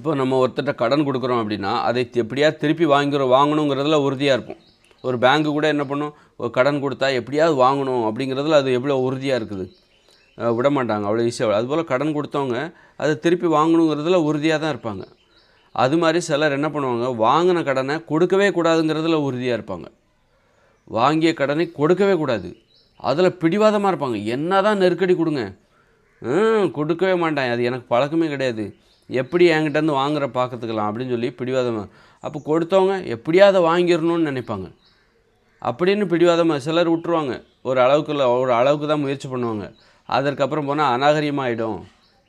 இப்போ நம்ம ஒருத்தர்கிட்ட கடன் கொடுக்குறோம் அப்படின்னா அதை எப்படியா திருப்பி வாங்கிறோம் வாங்கணுங்கிறதுல உறுதியாக இருப்போம். ஒரு பேங்க்கு கூட என்ன பண்ணும்? ஒரு கடன் கொடுத்தா எப்படியாவது வாங்கணும் அப்படிங்கிறதுல அது எவ்வளோ உறுதியாக இருக்குது? விட மாட்டாங்க அவ்வளோ ஈஸியாக அதுபோல் கடன் கொடுத்தவங்க அதை திருப்பி வாங்கணுங்கிறதுல உறுதியாக தான் இருப்பாங்க. அது மாதிரி சிலர் என்ன பண்ணுவாங்க? வாங்கின கடனை கொடுக்கவே கூடாதுங்கிறதுல உறுதியாக இருப்பாங்க. வாங்கிய கடனை கொடுக்கவே கூடாது. அதில் பிடிவாதமாக இருப்பாங்க. என்ன தான் நெருக்கடி கொடுங்க. கொடுக்கவே மாட்டேன் அது எனக்கு பழக்கமே கிடையாது. எப்படி என்கிட்டருந்து வாங்குற பார்க்கறதுக்கலாம் அப்படின்னு சொல்லி பிடிவாதமாக அப்போ கொடுத்தவங்க எப்படியாவது வாங்கிடணும்னு நினைப்பாங்க. அப்படின்னு பிடிவாதமாக சிலர் விட்டுருவாங்க. ஒரு அளவுக்குள்ள ஒரு அளவுக்கு தான் முயற்சி பண்ணுவாங்க. அதற்கப்புறம் போனால் அநாகரியமாகிடும்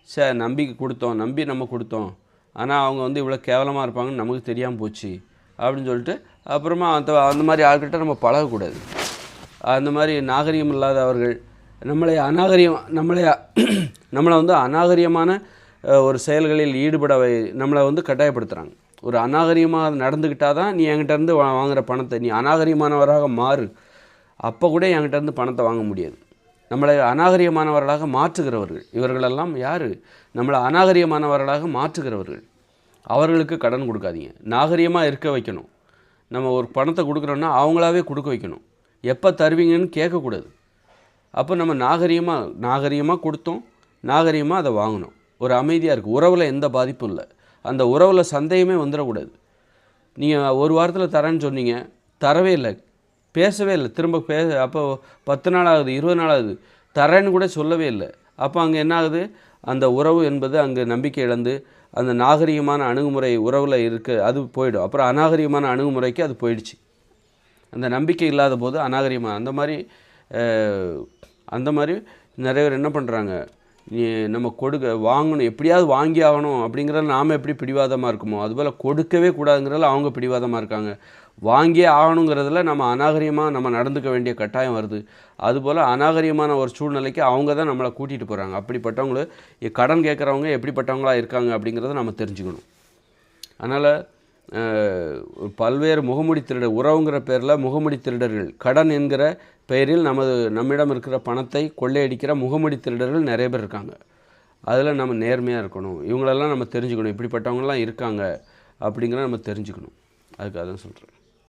சே நம்பிக்கை கொடுத்தோம் நம்பி நம்ம கொடுத்தோம். ஆனால் அவங்க வந்து இவ்வளோ கேவலமாக இருப்பாங்கன்னு நமக்கு தெரியாமல் போச்சு அப்படின்னு சொல்லிட்டு அப்புறமா அந்த அந்த மாதிரி ஆள்கிட்ட நம்ம பழகக்கூடாது. அந்த மாதிரி நாகரிகம் இல்லாதவர்கள் நம்மளை அநாகரியம் நம்மளை நம்மளை வந்து அநாகரியமான ஒரு செயல்களில் ஈடுபட வை நம்மளை வந்து கட்டாயப்படுத்துகிறாங்க ஒரு அநாகரிகமாக நடந்துக்கிட்டால் தான் நீ என்கிட்டருந்து வா வாங்குகிற பணத்தை நீ அநாகரிகமானவராக மாறு. அப்போ கூட என்கிட்டருந்து பணத்தை வாங்க முடியாது. நம்மளை அநாகரிகமானவர்களாக மாற்றுகிறவர்கள். இவர்களெல்லாம் யார்? நம்மளை அநாகரிகமானவர்களாக மாற்றுகிறவர்கள். அவர்களுக்கு கடன் கொடுக்காதீங்க. நாகரிகமாக இருக்க வைக்கணும். நம்ம ஒரு பணத்தை கொடுக்குறோன்னா அவங்களாவே கொடுக்க வைக்கணும். எப்போ தருவீங்கன்னு கேட்கக்கூடாது. அப்போ நம்ம நாகரிகமாக நாகரிகமாக கொடுத்தோம். நாகரிகமாக அதை வாங்கணும் ஒரு அமைதியாக இருக்குது உறவில் எந்த பாதிப்பும் இல்லை. அந்த உறவில் சந்தேகமே வந்துடக்கூடாது. நீங்கள் ஒரு வாரத்தில் தரேன்னு சொன்னீங்க தரவே இல்லை. பேசவே இல்லை. திரும்ப பே அப்போ பத்து நாள் ஆகுது இருபது நாள் ஆகுது. தரேன்னு கூட சொல்லவே இல்லை. அப்போ அங்கே என்ன ஆகுது? அந்த உறவு என்பது அங்கே நம்பிக்கை இழந்து அந்த நாகரிகமான அணுகுமுறை உறவில் இருக்க அது போயிடும். அப்புறம் அநாகரிகமான அணுகுமுறைக்கு அது போயிடுச்சு. அந்த நம்பிக்கை இல்லாத போது அநாகரிகமாக அந்த மாதிரி அந்த மாதிரி நிறைய பேர் என்ன பண்ணுறாங்க நம்ம கொடுக்க வாங்கணும் எப்படியாவது வாங்கி ஆகணும் அப்படிங்கிறதுல நாம் எப்படி பிடிவாதமாக இருக்குமோ அதுபோல் கொடுக்கவே கூடாதுங்கிறதுல அவங்க பிடிவாதமாக இருக்காங்க. வாங்கியே ஆகணுங்கிறதுல நம்ம அநாகரியமாக நம்ம நடந்துக்க வேண்டிய கட்டாயம் வருது. அதுபோல் அநாகரியமான ஒரு சூழ்நிலைக்கு அவங்க தான் நம்மளை கூட்டிகிட்டு போகிறாங்க அப்படிப்பட்டவங்கள கடன் கேட்குறவங்க எப்படிப்பட்டவங்களா இருக்காங்க அப்படிங்கிறத நம்ம தெரிஞ்சுக்கணும். அதனால் பல்வேறு முகமூடி திருடர் உறவுங்கிற பேரில் முகமூடி திருடர்கள். கடன் என்கிற பெயரில் நமது நம்மிடம் இருக்கிற பணத்தை கொள்ளையடிக்கிற முகமூடி திருடர்கள் நிறைய பேர் இருக்காங்க. அதில் நம்ம நேர்மையாக இருக்கணும். இவங்களெல்லாம் நம்ம தெரிஞ்சுக்கணும். இப்படிப்பட்டவங்களாம் இருக்காங்க அப்படிங்கிற நம்ம தெரிஞ்சுக்கணும். அதுக்காக தான் சொல்கிறேன்